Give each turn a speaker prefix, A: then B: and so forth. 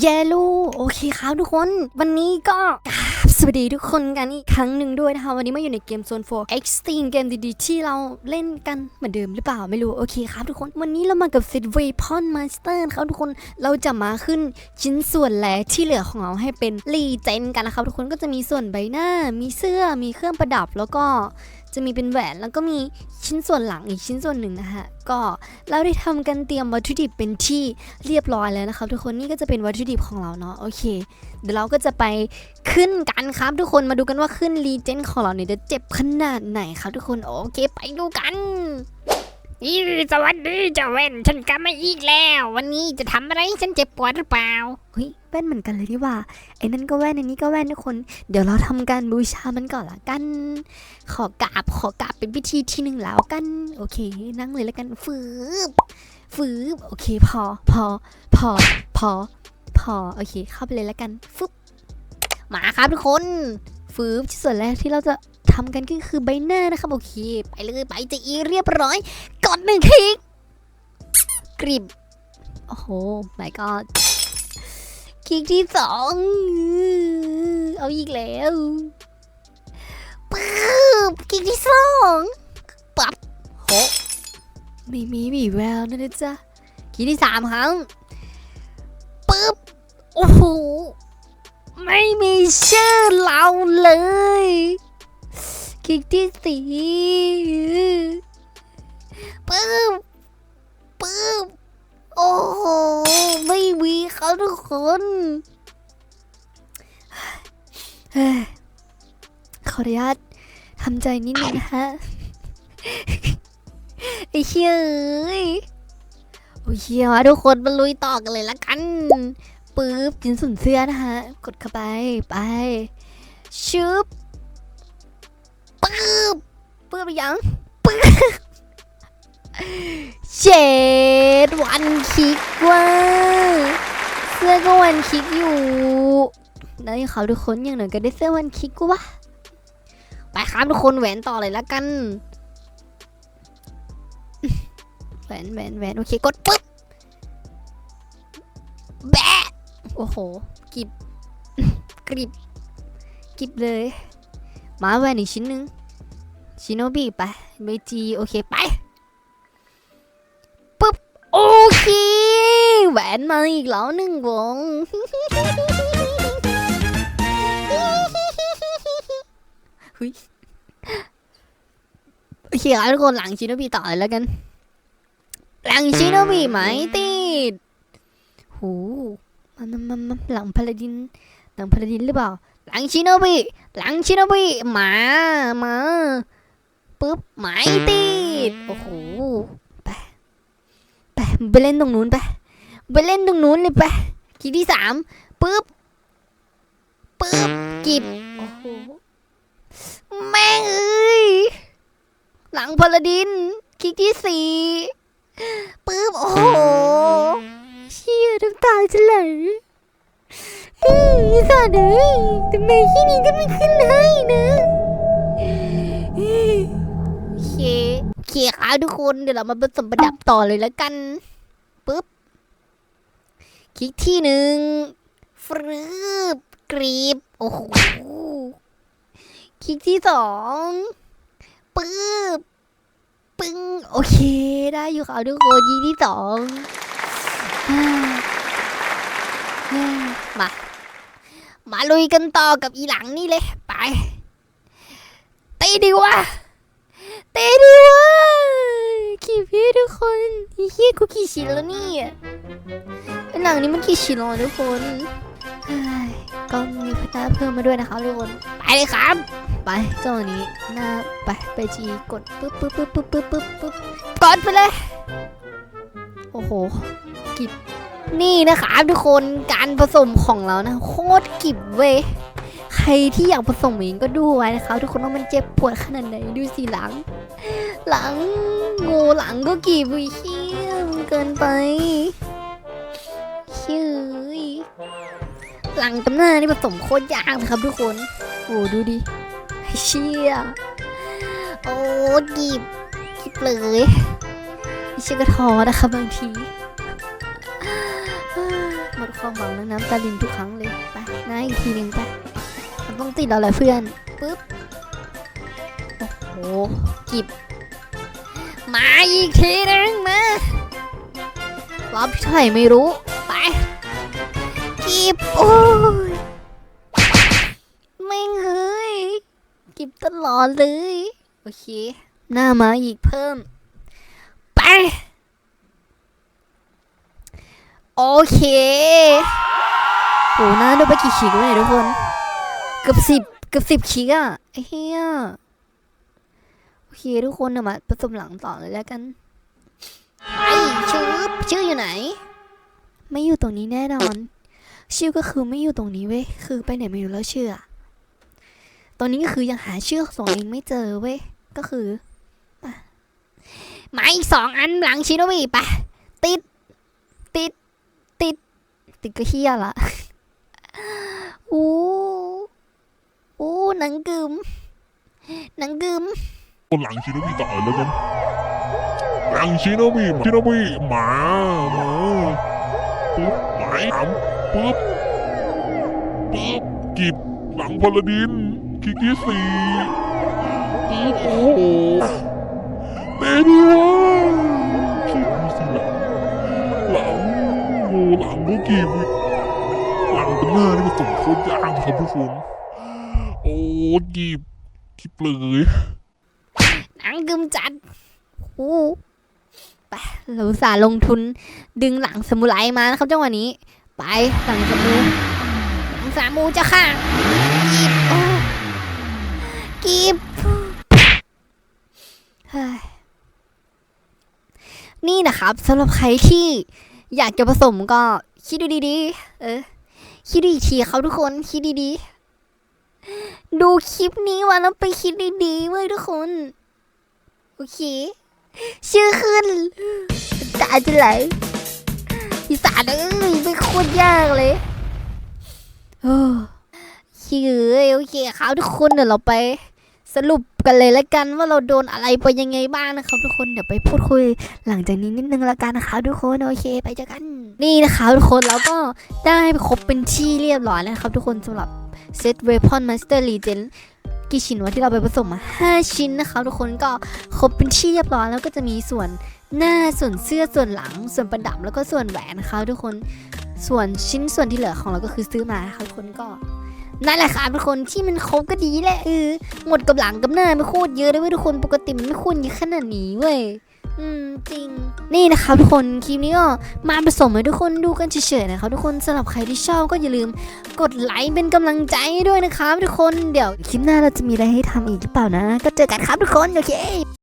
A: เยลูโอเคครับทุกคน วันนี้ก็สวัสดีทุกคนกันอีกครั้งหนึ่งด้วยนะคะ วันนี้มาอยู่ในเกมโซน4 Extreme เกมดีๆ ที่เราเล่นกันเหมือนเดิมหรือเปล่าไม่รู้ โอเคครับทุกคนวันนี้เรามากับ Set Weapon Master ครับทุกคนเราจะมาขึ้นชิ้นส่วนแหลที่เหลือของเราให้เป็นรีเจนกันนะครับทุกคนก็จะมีส่วนใบหน้า มีเสื้อมีเครื่องประดับแล้วก็ จะมีเป็นแหวนแล้วก็มีชิ้นส่วนหลังอีกชิ้นส่วนหนึ่งนะคะก็เราได้ทำกันเตรียมวัตถุดิบเป็นที่เรียบร้อยแล้วนะครับทุกคนนี่ก็จะเป็นวัตถุดิบของเราเนาะโอเค เดี๋ยวเราก็จะไปขึ้นกันครับ ทุกคนมาดูกันว่าขึ้นรีเจนของเราเนี่ยจะเจ็บขนาดไหนครับทุกคนโอเคไปดูกัน
B: อีสวัสดีเจ้าเว่น ฉันกลับมาอีกแล้ว วันนี้จะทำอะไรฉันเจ็บปวดหรือเปล่า
A: เฮ้ยแว่นเหมือนกันเลยนี่ว่าไอ้นั่นก็แว่นไอ้นี่ก็แว่นทุกคน เดี๋ยวเราทำการบูชามันก่อนละกัน ขอกราบขอกราบเป็นพิธีที่หนึ่งแล้วกัน โอเค นั่งเลยแล้วกันฟืบฟืบโอเค พอ พอ พอ พอ พอ โอเค เข้าไปเลยแล้วกันฟึบมาครับทุกคน ฟืบส่วนแรกที่เราจะทำกันก็คือใบหน้านะครับโอเค ไปเลยไปจะอีเรียบร้อย กดหนึ่งคลิกกริบโอ้โห my god คลิกที่สองเอาอีกแล้วปึ๊บคลิกที่สองปั๊บโหไม่มีมีแววนะนะจ๊ะคลิกที่สามครั้งปึ๊บโอ้โห ชื่อเราเลยคลิกที่สี่ปึ๊บปึ๊บโอ้โห ไม่มีเขาทุกคนเฮ้ยขออนุญาตทำใจนิดนึงนะฮะไอ้เชี่ยเอ้ยโอ้ยเชี่ยมาทุกคนมาลุยต่อกันเลยละกัน ปึ๊บจินสุนเสื้อนะฮะ กดเข้าไปไปชึบปึ๊บปึ๊บไปยังปึ๊บเจ็ดวันคิกว่าเสื้อก็วันคิกอยู่แล้วเขาทุกคนอย่างหนึ่งก็ได้เสื้อวันคิกกูวะไปครับทุกคนแหวนต่อเลยละกันแหวนแหวนแหวนโอเคกดปึ๊บ โอ้โหกิบกริบกิบเลยมาแหวนอีกชิ้นหนึ่งชิโนบิไปเมจีโอเคไปปุ๊บโอเคแหวนมาอีกแล้วหนึ่งวงหุยโอเคครับทุกคนหลังชิโนบิต่อเลยแล้วกัน หลังชิโนบิไหมติดหู มันมันมันมันหลังพาลาดิน หลังพาลาดินหรือเปล่า หลังชิโนบิหลังชิโนบิมามาปึ๊บไหมติดโอ้โหไปไปไปเล่นตรงนู้นไปไปเล่นตรงนู้นเลยไปคีที่สามปึ๊บปึ๊บกิบโอ้โหแม่งเอ้ยหลังพลาดินคลิกที่สี่ปึ๊บโอ้โห น้ำตาจะไหลเฮ้ยสัตว์เอ้ยทำไมที่นี่ก็ไม่ขึ้นให้นะเฮ้ยโอเคโอเคครับทุกคนเดี๋ยวเรามาผสมประดับต่อเลยแล้วกันปึ๊บคลิกที่หนึ่งฟรึบกรีบโอ้โหคลิกที่สองปึ๊บปึ้งโอเคได้อยู่ค่ะทุกคนคลิกที่สองอ่าอ่า มา มาลุยกันต่อกับอีหลังนี่เลย ไป ตีดีวะตีดีวะกี่พี่ทุกคนเฮียกูกี่ชิ้นแล้วนี่ยหนังนี้มันกี่ชิ้นแล้วทุกคนก็มีพัฒนาเพิ่มมาด้วยนะคะทุกคน ไปเลยครับ ไปเจ้านี้หน้าไปไปจีกดปึ๊บปึ๊บปึ๊บปึ๊บปึ๊บปึ๊บปึ๊บกดไปเลย โอ้โหกิบ นี่นะคะทุกคนการผสมของเรานะ โคตรกิบเว้ยใครที่อยากผสมเองก็ดูไว้นะคะ ทุกคนว่ามันเจ็บปวดขนาดไหนดูสิหลัง หลังงูหลังก็กีบวิเชี่ยมเกินไปเชื่ยหลังกับหน้านี่ผสมโคตรยากนะครับทุกคนโอ้ดูดิเชี่ยโอ้กีบกีบเลยไม่เชื่อก็ท้อนะคะบางที หมดความหวังนังน้ำตาลินทุกครั้งเลยไปนายอีกทีหนึ่งไปมันต้องติดเราแหละเพื่อนปึ๊บโอ้โหกิบมาอีกทีนึงมารอบที่เท่าไหร่ไม่รู้ไปกิบโอ้ยไม่เฮ้ยกิบตลอดเลย โอเค หน้ามาอีกเพิ่ม ไป โอเคโอ้หน้าโดนไปกี่ขีดวเนี่ยทุกคน เกือบสิบเกือบสิบขีดอะเหี้ยโอเคทุกคนเอามาผสมหลังต่อเลยแล้วกันไปชื่อชื่ออยู่ไหน ไม่อยู่ตรงนี้แน่นอน ชื่อก็คือไม่อยู่ตรงนี้เว้ยคือไปไหนไม่รู้แล้วชื่ออะตอนนี้ก็คือยังหาชื่อของเองไม่เจอเว้ยก็คือ
B: มาอีกสองอันหลังชิโนบิป
A: ติดติดติด ติดก็เฮียละอู้อู้หนังกึมหนังกึม
C: คนหลังชิโนบิต่อแล้วกันหลังชิโนบิชิโนบิหมาหมาปุ๊บหมายถามปุ๊บปุ๊บกิบหลังพลดินคิกที่สี่ ครับทุกคนโอ้กิบกิบเลย
B: หนังกึมจัด
A: อู้ไปเราอุตสาห์ลงทุนดึงหลังสมุไรมานะครับจังหวะนี้ ไปหลังสมุ
B: หนังสามูจะค่ะ
A: โอ้กีบเฮ้ยนี่นะครับสำหรับใครที่อยากจะผสมก็คิดดูดีๆ เออ คิดดูอีกทีครับทุกคนคิดดีๆ ดูคลิปนี้วันแล้วไปคิดดีๆเว้ยทุกคน โอเค ชื่อขึ้นตาจะไหลอีสานเอ้ยไม่โคตรยากเลยโอ้ชื่อโอเคครับทุกคนเดี๋ยวเราไปสรุปกันเลยละกันว่าเราโดนอะไรไปยังไงบ้างนะครับ ทุกคนเดี๋ยวไปพูดคุยหลังจากนี้นิดนึงละกันนะครับทุกคนโอเค ไปเจอกัน นี่นะครับทุกคนเราก็ได้ครบเป็นที่เรียบร้อยแล้วนะครับทุกคนสำหรับเซตเวพอนมาสเตอร์ลีเจนกี่ชิ้นวะที่เราไปผสมมา 5 ชิ้นนะครับทุกคนก็ครบเป็นที่เรียบร้อยแล้วก็จะมีส่วนหน้าส่วนเสื้อส่วนหลัง ส่วนประดับแล้วก็ส่วนแหวนนะคะทุกคนส่วนชิ้นส่วนที่เหลือของเราก็คือซื้อมานะคะทุกคนก็นั่นแหละค่ะทุกคนที่มันครบก็ดีแหละเออหมดกับหลังกับหน้าไม่โคตรเยอะเลยเว้ยทุกคนปกติมันไม่ควรเยอะขนาดนี้เว้ย อืมจริง นี่นะคะทุกคนคลิปนี้ก็มาผสมให้ทุกคนดูกันเฉยๆนะครับทุกคนสำหรับใครที่ชอบก็อย่าลืมกดไลค์เป็นกำลังใจด้วยนะครับทุกคนเดี๋ยวคลิปหน้าเราจะมีอะไรให้ทำอีกหรือเปล่านะ ก็เจอกันครับทุกคนโอเค